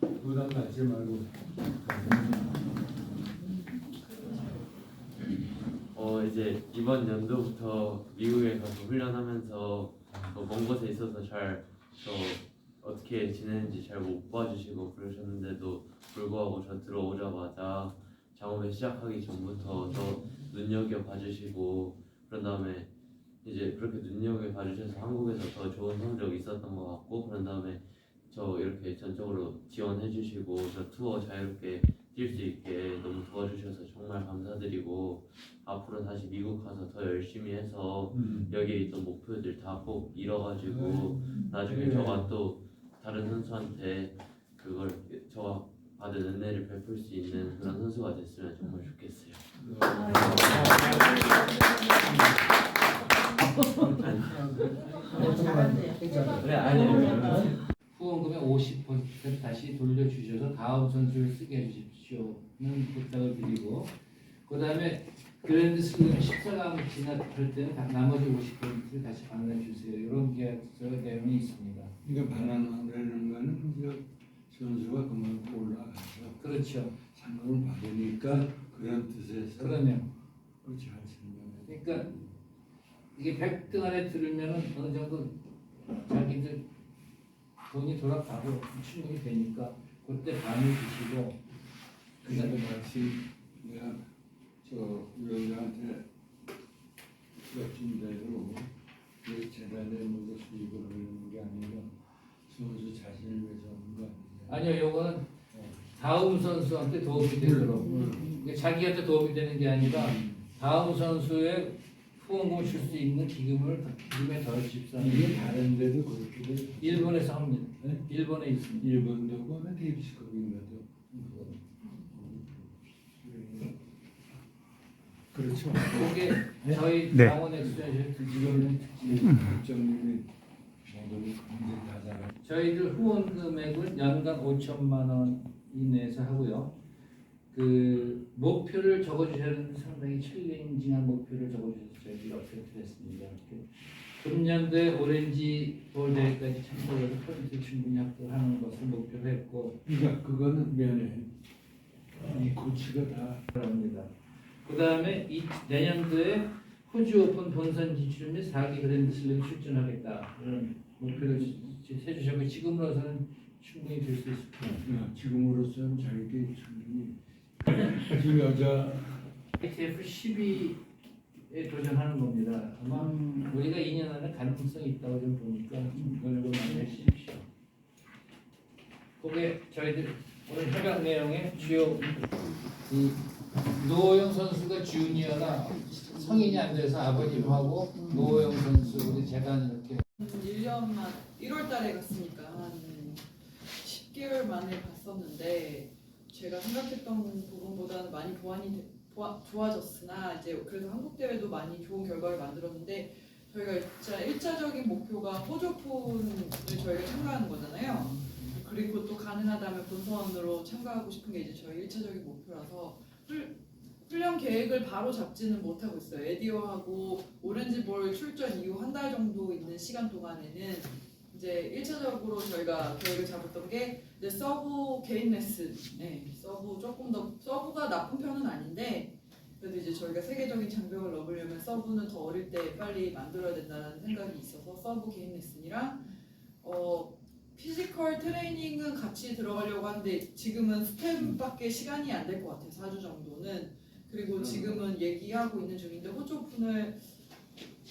부담 갖지 말고. 어 이제 이번 연도부터 미국에 가서 훈련하면서 어, 먼 곳에 있어서 잘저 어떻게 지내는지 잘 못 봐주시고 그러셨는데도 불구하고 저 들어오자마자 작업을 시작하기 전부터 더 눈여겨 봐주시고 그런 다음에 이제 그렇게 눈여겨 봐주셔서 한국에서 더 좋은 성적 있었던 것 저 이렇게 전적으로 지원해 주시고 저 투어 자유롭게 뛸 수 있게 너무 도와주셔서 정말 감사드리고 앞으로 다시 미국 가서 더 열심히 해서 음. 여기에 있던 목표들 다 꼭 이뤄가지고 나중에 그래. 저가 또 다른 선수한테 그걸 저가 받은 은혜를 베풀 수 있는 그런 선수가 됐으면 정말 좋겠어요. 그래 아니에요. 후원금의 50% 다시 돌려주셔서 다음 선수를 쓰게 해주십시오는 부탁을 드리고 그 다음에 그랜드 슬램 14강 진학할 때는 다- 나머지 50%를 다시 반환해 주세요. 이런 계약서 내용이 있습니다. 이거 반환하려는 거는 선수가 그만큼 올라가서 그렇죠. 상금을 받으니까 그런 뜻에서 그러면 그렇지 않습니까? 그러니까 이게 100등 안에 들으면 어느 정도 자기들 돈이 돌아가고 충분히 되니까 그때 반을 주시고 근데 마치 내가 저 위원장한테 여쭌 대로 그 재단에 뭔가 수익을 하는 게 아니라 선수 자신을 위해서 하는 거 아니냐? 아니요, 요거는 다음 선수한테 도움이 되도록 이게 자기한테 도움이 되는 게 아니라 다음 선수의 후원금을 줄수 있는 기금을 기금에 덜 주십사. 이게 다른 데도 그렇게 돼. 일본에서 합니다. 네? 일본에 있습니다. 일본도 보면 데이비스컵인가도 그렇죠. 그게 저희 네. 강원 엑스전시 이거는 국장님이 모든 문제 다 잘. 저희들 후원 금액은 연간 5천만 원 이내에서 하고요. 그 목표를 적어주셨는데 상당히 챌린징한 목표를 적어주셔서 저희들이 업데이트 했습니다. 이렇게 금년도에 오렌지 볼 대회까지 참석해서 포인트 충분히 확보하는 것을 목표로 했고 그러니까 그거는 미안해. 이 코치가 다 합니다. 그 다음에 이 내년도에 호주 오픈 본선 진출 및 4기 그랜드 슬램 출전하겠다 이런 목표를 해주셨고 지금으로서는 충분히 될 수 있을 겁니다. 야, 지금으로서는 자기게 충분히 지금 여자 ITF 12에 도전하는 겁니다. 아마 우리가 2년 안에 가능성이 있다고 좀 보니까 좀 노력을 많이 해주십시오. 그게 저희들 오늘 협약 내용의 주요 이 노호영 선수가 주니어나 성인이 안 돼서 아버님하고 노호영 선수 우리 재단 이렇게 1년만 1월 달에 갔으니까 한 10개월 만에 갔었는데 제가 생각했던 부분보다는 많이 보완이 되- 보아- 좋아졌으나 이제 그래도 한국 대회도 많이 좋은 결과를 만들었는데 저희가 진짜 1차적인 목표가 호조폰을 저희가 참가하는 거잖아요. 그리고 또 가능하다면 본선으로 참가하고 싶은 게 이제 저희 1차적인 목표라서 훈- 훈련 계획을 바로 잡지는 못하고 있어요. 에디오하고 오렌지볼 출전 이후 한 달 정도 있는 시간 동안에는 이제 1차적으로 저희가 계획을 잡았던 게 이제 서브 개인 레슨, 네, 서브 조금 더 서브가 나쁜 편은 아닌데 그래도 이제 저희가 세계적인 장벽을 넘으려면 서브는 더 어릴 때 빨리 만들어야 된다는 생각이 있어서 서브 개인 레슨이랑 어 피지컬 트레이닝은 같이 들어가려고 하는데 지금은 스텝밖에 시간이 안 될 것 같아요. 4주 정도는. 그리고 지금은 얘기하고 있는 중인데 오픈을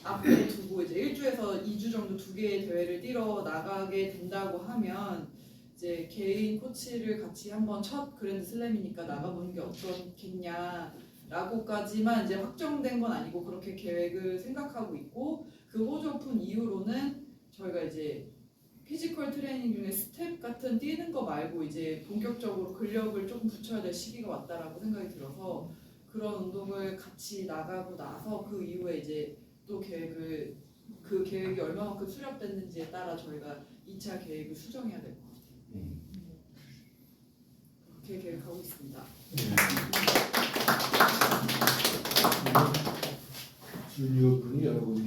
앞에 두고 이제 1주에서 2주 정도 두 개의 대회를 뛰러 나가게 된다고 하면 이제 개인 코치를 같이 한번 첫 그랜드 슬램이니까 나가보는 게 어떻겠냐라고까지만 이제 확정된 건 아니고 그렇게 계획을 생각하고 있고 그 호주 오픈 이후로는 저희가 이제 피지컬 트레이닝 중에 스텝 같은 뛰는 거 말고 이제 본격적으로 근력을 조금 붙여야 될 시기가 왔다라고 생각이 들어서 그런 운동을 같이 나가고 나서 그 이후에 이제 또 계획을 그 계획이 얼마만큼 수렵됐는지에 따라 저희가 2차 계획을 수정해야 될 것 같아요. 그렇게 계획하고 있습니다. 주니어 분이 여러분이